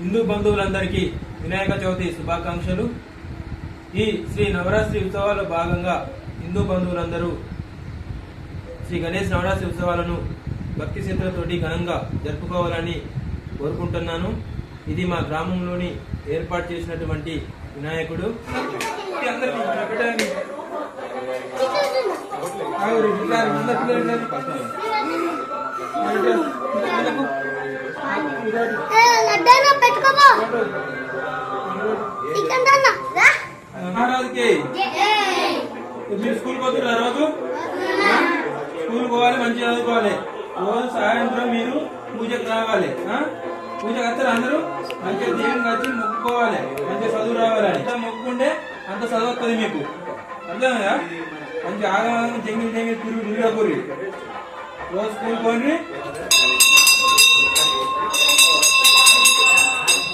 హిందూ బంధువులందరికీ వినాయక చవితి శుభాకాంక్షలు. ఈ శ్రీ నవరాత్రి ఉత్సవాల్లో భాగంగా హిందూ బంధువులందరూ శ్రీ గణేష్ నవరాత్రి ఉత్సవాలను భక్తి శ్రద్ధలతోటి ఘనంగా జరుపుకోవాలని కోరుకుంటున్నాను. ఇది మా గ్రామంలోని ఏర్పాటు చేసినటువంటి వినాయకుడు. అందరికీ మీరు స్కూల్ పోతున్నారు ఆ? రోజు స్కూల్ పోవాలి మంచిగా చదువుకోవాలి. రోజు సాయంత్రం మీరు పూజకు రావాలి? పూజకు వస్తారు అందరూ? మంచిగా దేవునికి వచ్చి మొక్కుకోవాలి మంచిగా చదువు రావాలి ఎంత మొక్కుకుంటే అంత చదువు వస్తుంది మీకు. అర్థమైందా? మంచి ఆగమాగం జంగిల్ జంగిల్ తిరుగు తిరగకూరి రోజు స్కూల్ పోండి.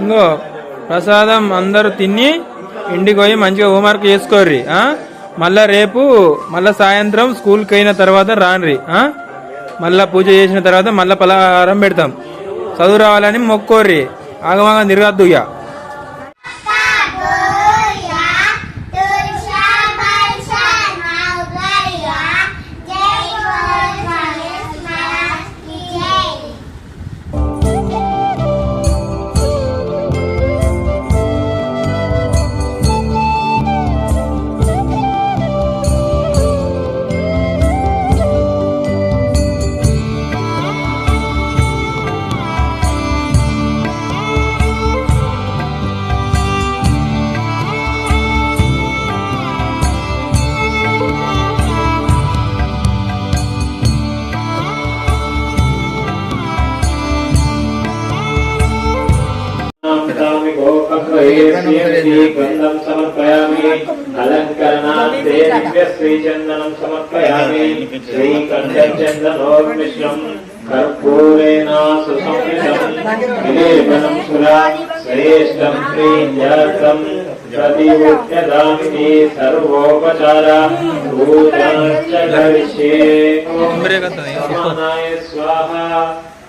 ఇంకో ప్రసాదం అందరూ తిని ఇంటికి పోయి మంచిగా హోంవర్క్ చేసుకోర్రి మళ్ళా రేపు మళ్ళా సాయంత్రం స్కూల్కి అయిన తర్వాత రాన్రి మళ్ళా పూజ చేసిన తర్వాత మళ్ళా పలహారం పెడతాం. చదువు రావాలని మొక్కోర్రి. ఆగమాగం తిరగద్దు ఇక गोपक्वयेष्येति गन्धं समर्पयामि अलङ्करणान्ते दिव्यश्रीचन्दनं समर्पयामि श्रीकण्ठचन्दनोर्मिश्रम् कर्पूरेण सुसंस्कृतं विलेपनं सुरा श्रेष्ठं श्रीजर्थं प्रतिमुच्यतामिति सर्वोपचार पूजाश्च करिष्ये समानाय स्वाहा मध्ये मध्ये भगवान् समर्पयामि शक्ति कलशकलसहित महानैवेद्यं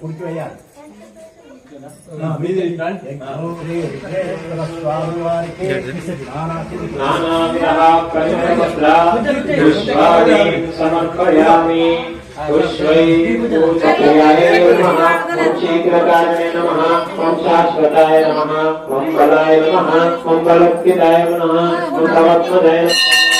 కుడికివేయాలి స్వామివారికి సమర్పయామి शाश्वताय नम ॐ बलाय नम ॐ बलक्षिताय नमः ॐ भवत्मदाय नमः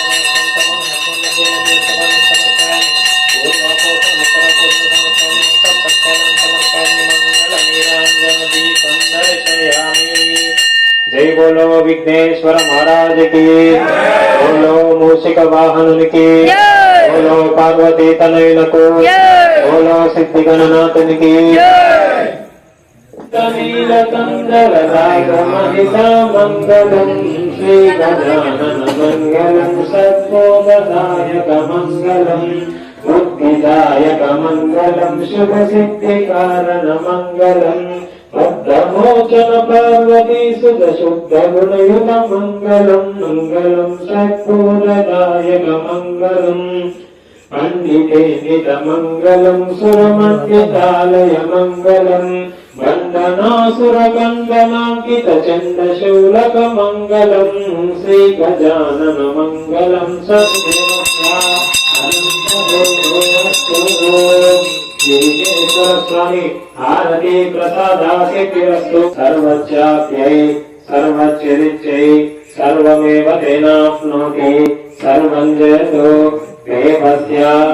బోలో విఘ్నేశ్వర మహారాజుకి. బోలో మూషిక వాహనునికి. బోలో పార్వతీ తనయులకు. బోలో సిద్ధి మంగళం శుభ సిద్ధి కారణ మంగళం దమోచన పార్వతీ సుత శుద్ధ గుణయుత మంగళం మంగళం సత్పూరదాయక మంగళం పండితే మంగళం సురమధ్యతాలయ మంగళం వందనాసురకందనాంకిత చండశూలక మంగళం శ్రీ గజానన మంగళం సత్య ఇటు ఇటు కుడికి తిరగాలి కుడి చేతి వెనుక తిరగాలి కొందరు ఎడమ చేతి నుంచి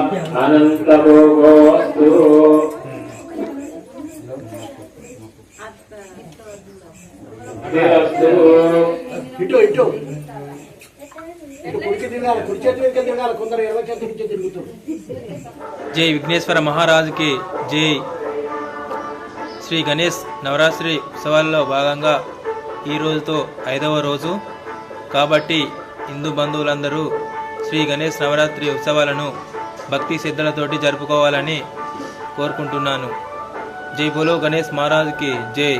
తిరుగుతారు జై విఘ్నేశ్వర మహారాజుకి జై. శ్రీ గణేష్ నవరాత్రి ఉత్సవాల్లో భాగంగా ఈ రోజుతో ఐదవ రోజు. కాబట్టి హిందూ బంధువులందరూ శ్రీ గణేష్ నవరాత్రి ఉత్సవాలను భక్తి శ్రద్ధలతోటి జరుపుకోవాలని కోరుకుంటున్నాను. జై బోలో గణేష్ మహారాజుకి జై.